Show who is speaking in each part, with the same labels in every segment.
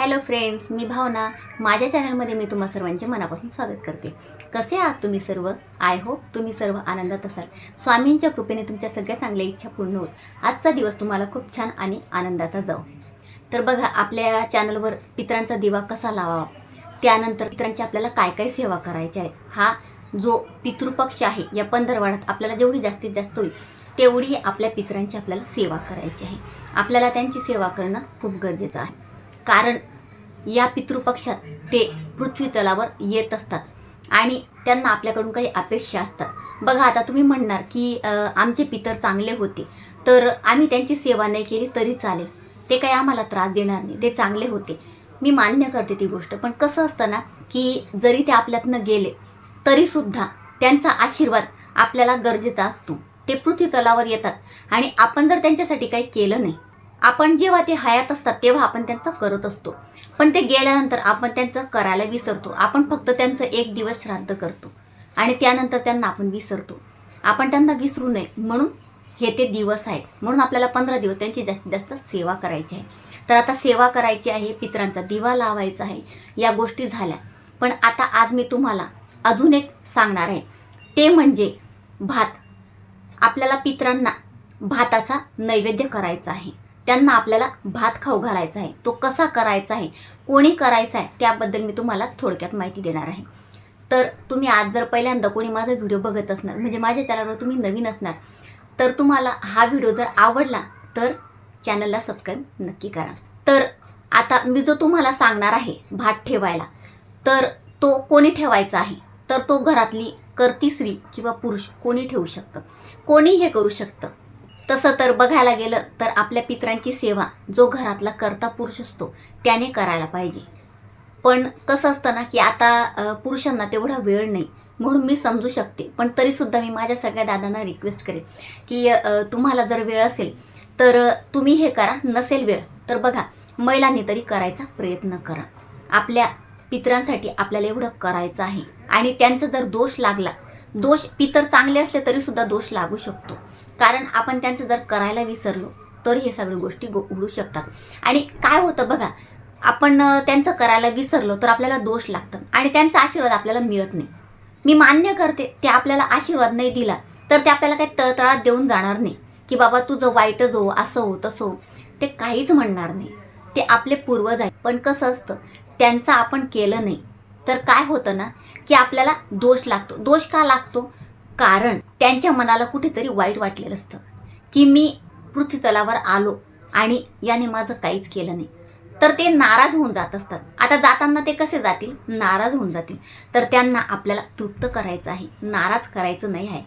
Speaker 1: Hello friends मी भावना. माझ्या चॅनलमध्ये मी तुम्हा सर्वांचे मनापासून स्वागत करते. कसे आहात तुम्ही सर्व? आय होप तुम्ही सर्व आनंदात असाल. स्वामींच्या कृपेने तुमच्या सगळ्या चांगल्या इच्छा पूर्ण होत. आजचा दिवस तुम्हाला खूप छान आणि आनंदाचा जाऊ तर बघा आपल्या चॅनलवर पित्रांचा दिवा कसा लावावा? त्यानंतर पित्रांची आपल्याला काय काय सेवा करायची आहे? हा जो पितृपक्ष आहे या पंधरवाड्यात आपल्याला जेवढी जास्तीत जास्त होईल तेवढी आपल्या पित्रांची आपल्याला सेवा करायची आहे. आपल्याला त्यांची सेवा करणं खूप गरजेचं आहे. कारण या पितृपक्षात ते पृथ्वी तलावर येत असतात. आणि त्यांना आपल्याकडून काही अपेक्षा असतात. बघा आता तुम्ही म्हणणार की आमचे पितर चांगले होते. तर आम्ही त्यांची सेवा नाही केली तरी चालेल. ते काही आम्हाला त्रास देणार नाही. ते चांगले होते. मी मान्य करते ती गोष्ट. पण कसं असतं ना की जरी ते आपल्यातनं गेले तरीसुद्धा त्यांचा आशीर्वाद आपल्याला गरजेचा असतो. ते पृथ्वी तलावर येतात. आणि आपण जर त्यांच्यासाठी काही केलं नाही आपण जेव्हा ते हयात असतात तेव्हा आपण त्यांचं करत असतो. पण ते गेल्यानंतर आपण त्यांचं करायला विसरतो. आपण फक्त त्यांचं एक दिवस श्राद्ध करतो. आणि त्यानंतर त्यांना आपण विसरतो. आपण त्यांना विसरू नये. म्हणून हे ते दिवस आहेत. म्हणून आपल्याला पंधरा दिवस त्यांची जास्तीत जास्त सेवा करायची आहे. तर आता सेवा करायची आहे पित्रांचा दिवा लावायचा आहे या गोष्टी झाल्या. पण आता आज मी तुम्हाला अजून एक सांगणार आहे. ते म्हणजे भात. आपल्याला पित्रांना भाताचा नैवेद्य करायचा आहे. त्यांना आपल्याला भात खाऊ घालायचा आहे. तो कसा करायचा आहे? कोणी करायचा आहे? त्याबद्दल मी तुम्हाला थोडक्यात माहिती देणार आहे. तर तुम्ही आज जर पहिल्यांदा कोणी माझा व्हिडिओ बघत असणार म्हणजे माझ्या चॅनलवर तुम्ही नवीन असणार तर तुम्हाला हा व्हिडिओ जर आवडला तर चॅनलला सबस्क्राईब नक्की करा. तर आता मी जो तुम्हाला सांगणार आहे भात ठेवायला तर तो कोणी ठेवायचा आहे? तर तो घरातली करती स्त्री किंवा पुरुष कोणी ठेवू शकतं? कोणी हे करू शकतं? तसं तर बघायला गेलं तर आपल्या पित्रांची सेवा जो घरातला करता पुरुष असतो त्याने करायला पाहिजे. पण तसं असतं ना की आता पुरुषांना तेवढा वेळ नाही म्हणून मी समजू शकते. पण तरीसुद्धा मी माझ्या सगळ्या दादांना रिक्वेस्ट करेन की तुम्हाला जर वेळ असेल तर तुम्ही हे करा. नसेल वेळ तर बघा महिलांनी तरी करायचा प्रयत्न करा. आपल्या पित्रांसाठी आपल्याला एवढं करायचं आहे. आणि त्यांचा जर दोष लागला दोष पितर चांगले असले तरीसुद्धा दोष लागू शकतो. कारण आपण त्यांचं जर करायला विसरलो तर हे सगळ्या गोष्टी गो उडू शकतात. आणि काय होतं बघा आपण त्यांचं करायला विसरलो तर आपल्याला दोष लागतात. आणि त्यांचा आशीर्वाद आपल्याला मिळत नाही. मी मान्य करते ते आपल्याला आशीर्वाद नाही दिला तर ते आपल्याला काही तळतळात देऊन जाणार नाही. की बाबा तुझं वाईटच हो असं हो तसं हो. ते काहीच म्हणणार नाही. ते आपले पूर्वज आहे पण कसं असतं त्यांचं आपण केलं नाही तर काय होतं ना की आपल्याला दोष लागतो. दोष का लागतो? कारण त्यांच्या मनाला कुठेतरी वाईट वाटलेलं असतं. की मी पृथ्वीतलावर आलो आणि याने माझं काहीच केलं नाही. तर ते नाराज होऊन जात असतात. आता जाताना ते कसे जातील? नाराज होऊन जातील. तर त्यांना आपल्याला तृप्त करायचं आहे. नाराज करायचं नाही आहे.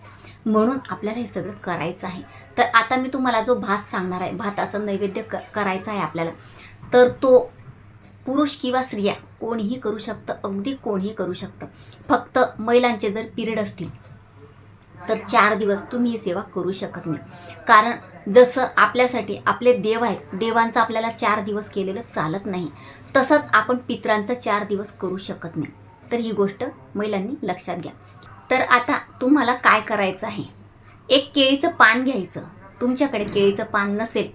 Speaker 1: म्हणून आपल्याला हे सगळं करायचं आहे. तर आता मी तुम्हाला जो भात सांगणार आहे भाताचं नैवेद्य क करायचं आहे आपल्याला तर तो पुरुष किंवा स्त्रिया कोणीही करू शकतं अगदी कोणीही करू शकतं. फक्त महिलांचे जर पिरियड असतील तर चार दिवस तुम्ही ही सेवा करू शकत नाही. कारण जसं आपल्यासाठी आपले देव आहेत देवांचं आपल्याला चार दिवस केलेलं चालत नाही. तसंच आपण पित्रांचं चार दिवस करू शकत नाही. तर ही गोष्ट महिलांनी लक्षात घ्या. तर आता तुम्हाला काय करायचं आहे? एक केळीचं पान घ्यायचं. तुमच्याकडे केळीचं पान नसेल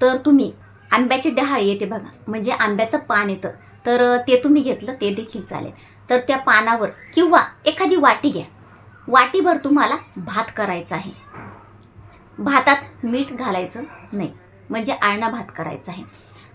Speaker 1: तर तुम्ही आंब्याची डहाळ येते बघा. म्हणजे आंब्याचं पान येतं. तर ते तुम्ही घेतलं ते देखील चालेल. तर त्या पानावर किंवा एखादी वाटी घ्या. वाटीभर तुम्हाला भात करायचा आहे. भातात मीठ घालायचं नाही. म्हणजे आळणा भात करायचा आहे.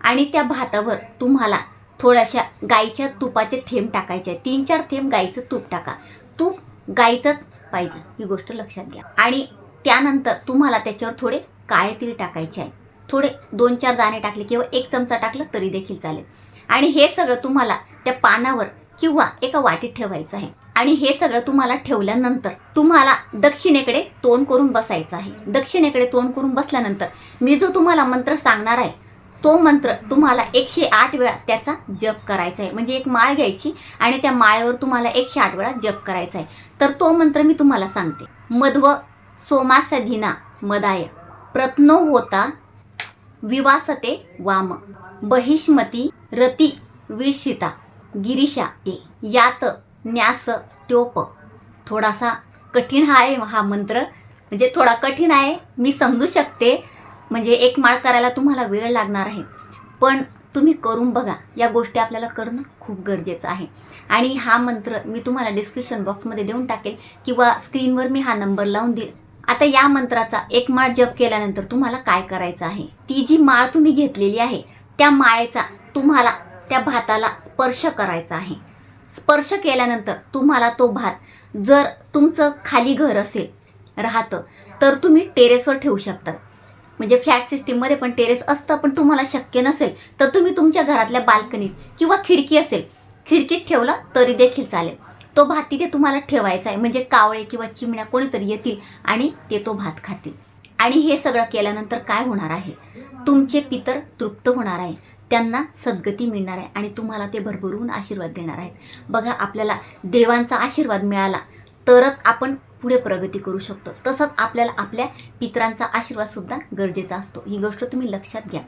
Speaker 1: आणि त्या भातावर तुम्हाला थोड्याशा गाईच्या तुपाचे थेंब टाकायचे आहे. तीन चार थेंब गाईचं तूप टाका. तूप गाईचंच पाहिजे ही गोष्ट लक्षात घ्या. आणि त्यानंतर तुम्हाला त्याच्यावर थोडे काळे तीळ टाकायचे आहे. थोडे दोन चार दाणे टाकले किंवा एक चमचा टाकलं तरी देखील चालेल. आणि हे सगळं तुम्हाला त्या पानावर किंवा एका वाटीत ठेवायचं आहे. आणि हे सगळं तुम्हाला ठेवल्यानंतर तुम्हाला दक्षिणेकडे तोंड करून बसायचं आहे. दक्षिणेकडे तोंड करून बसल्यानंतर मी जो तुम्हाला मंत्र सांगणार आहे तो मंत्र तुम्हाला एकशे आठ वेळा त्याचा जप करायचा आहे. म्हणजे एक माळ घ्यायची आणि त्या माळेवर तुम्हाला एकशे आठ वेळा जप करायचा आहे. तर तो मंत्र मी तुम्हाला सांगते. मध्व सोमासधीना मदाय. प्रत्नो होता विवासते वाम. बहिष्मती रती विषिता गिरीशा ते यात न्यास त्योप. थोडासा कठीण हा आहे हा मंत्र. म्हणजे थोडा कठीण आहे मी समजू शकते. म्हणजे एक माळ करायला तुम्हाला वेळ लागणार आहे. पण तुम्ही करून बघा या गोष्टी आपल्याला करणं खूप गरजेचं आहे. आणि हा मंत्र मी तुम्हाला डिस्क्रिप्शन बॉक्समध्ये देऊन टाकेल किंवा स्क्रीनवर मी हा नंबर लावून देईल. आता या मंत्राचा एक माळ जप केल्यानंतर तुम्हाला काय करायचं आहे? ती जी माळ तुम्ही घेतलेली आहे त्या माळेचा तुम्हाला त्या भाताला स्पर्श करायचा आहे. स्पर्श केल्यानंतर तुम्हाला तो भात जर तुमचं खाली घर असेल राहतं तर तुम्ही टेरेसवर ठेवू शकता. म्हणजे फ्लॅट सिस्टीममध्ये पण टेरेस असतं पण तुम्हाला शक्य नसेल तर तुम्ही तुमच्या घरातल्या बाल्कनीत किंवा खिडकी असेल खिडकीत ठेवलं तरी देखील चालेल. तो भात तिथे तुम्हाला ठेवायचा आहे. म्हणजे कावळे किंवा चिमण्या कोणीतरी येतील आणि ते तो भात खातील. आणि हे सगळं केल्यानंतर काय होणार आहे? तुमचे पितर तृप्त होणार आहे. त्यांना सद्गती मिळणार आहे आणि तुम्हाला ते भरभरून आशीर्वाद देणार आहेत. बघा आपल्याला देवांचा आशीर्वाद मिळाला तरच आपण पुढे प्रगती करू शकतो. तसंच आपल्याला आपल्या पितरांचा आशीर्वादसुद्धा गरजेचा असतो. ही गोष्ट तुम्ही लक्षात घ्या.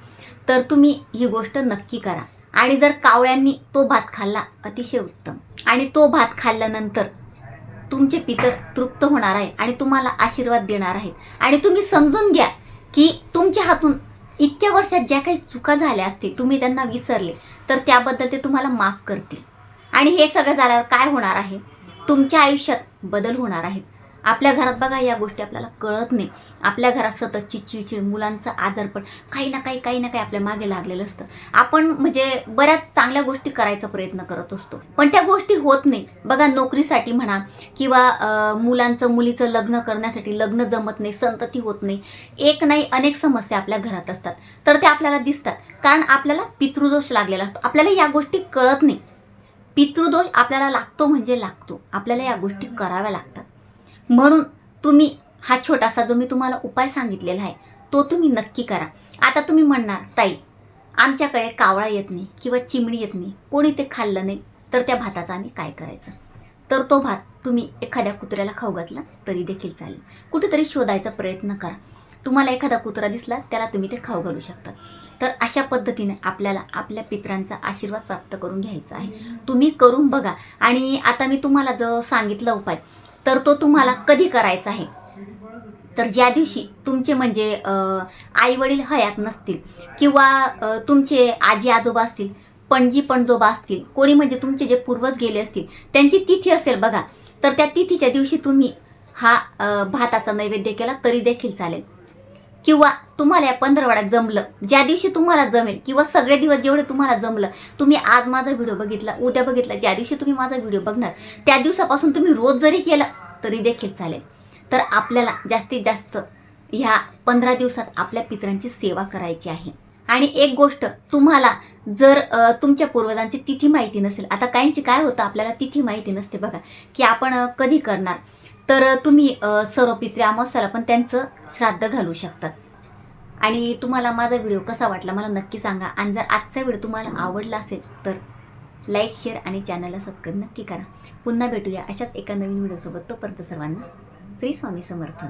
Speaker 1: तर तुम्ही ही गोष्ट नक्की करा. आणि जर कावळ्यांनी तो भात खाल्ला अतिशय उत्तम. आणि तो भात खाल्ल्यानंतर तुमचे पितर तृप्त होणार आहे आणि तुम्हाला आशीर्वाद देणार आहेत. आणि तुम्ही समजून घ्या की तुमच्या हातून इतक्या वर्षात ज्या काही चुका झाल्या असतील तुम्ही त्यांना विसरले तर त्याबद्दल ते तुम्हाला माफ करतील. आणि हे सगळं झाल्यावर काय होणार आहे? तुमच्या आयुष्यात बदल होणार आहेत. आपल्या घरात बघा या गोष्टी आपल्याला कळत नाही. आपल्या घरात सततची चिडचिड मुलांचं आजारपण काही ना काही काही ना काही आपल्या मागे लागलेलं असतं. आपण म्हणजे बऱ्याच चांगल्या गोष्टी करायचा प्रयत्न करत असतो. पण त्या गोष्टी होत नाही. बघा नोकरीसाठी म्हणा किंवा मुलांचं मुलीचं लग्न करण्यासाठी लग्न जमत नाही संतती होत नाही. एक नाही अनेक समस्या आपल्या घरात असतात. तर त्या आपल्याला दिसतात. कारण आपल्याला पितृदोष लागलेला असतो. आपल्याला या गोष्टी कळत नाही. पितृदोष आपल्याला लागतो म्हणजे लागतो. आपल्याला या गोष्टी कराव्या लागतात. म्हणून तुम्ही हा छोटासा जो मी तुम्हाला उपाय सांगितलेला आहे तो तुम्ही नक्की करा. आता तुम्ही म्हणणार ताई आमच्याकडे कावळा येत नाही किंवा चिमणी येत नाही कोणी ते खाल्लं नाही तर त्या भाताचं आम्ही काय करायचं? तर तो भात तुम्ही एखाद्या कुत्र्याला खाऊ घातला तरी देखील चालेल. कुठेतरी शोधायचा प्रयत्न करा. तुम्हाला एखादा कुत्रा दिसला त्याला तुम्ही ते खाऊ घालू शकता. तर अशा पद्धतीने आपल्याला आपल्या पित्रांचा आशीर्वाद प्राप्त करून घ्यायचा आहे. तुम्ही करून बघा. आणि आता मी तुम्हाला जो सांगितला उपाय तर तो तुम्हाला कधी करायचा आहे? तर ज्या दिवशी तुमचे म्हणजे आई वडील हयात नसतील किंवा तुमचे आजी आजोबा असतील पणजी पणजोबा असतील कोणी म्हणजे तुमचे जे पूर्वज गेले असतील त्यांची तिथी असेल बघा तर त्या तिथीच्या दिवशी तुम्ही हा भाताचा नैवेद्य केला तरी देखील चालेल. किंवा तुम्हाला या पंधरवाड्यात जमलं ज्या दिवशी तुम्हाला जमेल किंवा सगळे दिवस जेवढे तुम्हाला जमलं तुम्ही आज माझा व्हिडिओ बघितला उद्या बघितला ज्या दिवशी तुम्ही माझा व्हिडिओ बघणार त्या दिवसापासून तुम्ही रोज जरी केला तरी देखील चालेल. तर आपल्याला जास्तीत जास्त ह्या पंधरा दिवसात आपल्या पितरांची सेवा करायची आहे. आणि एक गोष्ट तुम्हाला जर तुमच्या पूर्वजांची तिथी माहिती नसेल आता काहींची काय होतं आपल्याला तिथी माहिती नसते बघा की आपण कधी करणार? तर तुम्ही सर्व पित्रे अमावस्याला पण त्यांचं श्राद्ध घालू शकतात. आणि तुम्हाला माझा व्हिडिओ कसा वाटला मला नक्की सांगा. आणि जर आजचा व्हिडिओ तुम्हाला आवडला असेल तर लाईक शेअर आणि चॅनलला सबस्क्राईब नक्की करा. पुन्हा भेटूया अशाच एका नवीन व्हिडिओसोबत. तोपर्यंत सर्वांना श्री स्वामी समर्थ.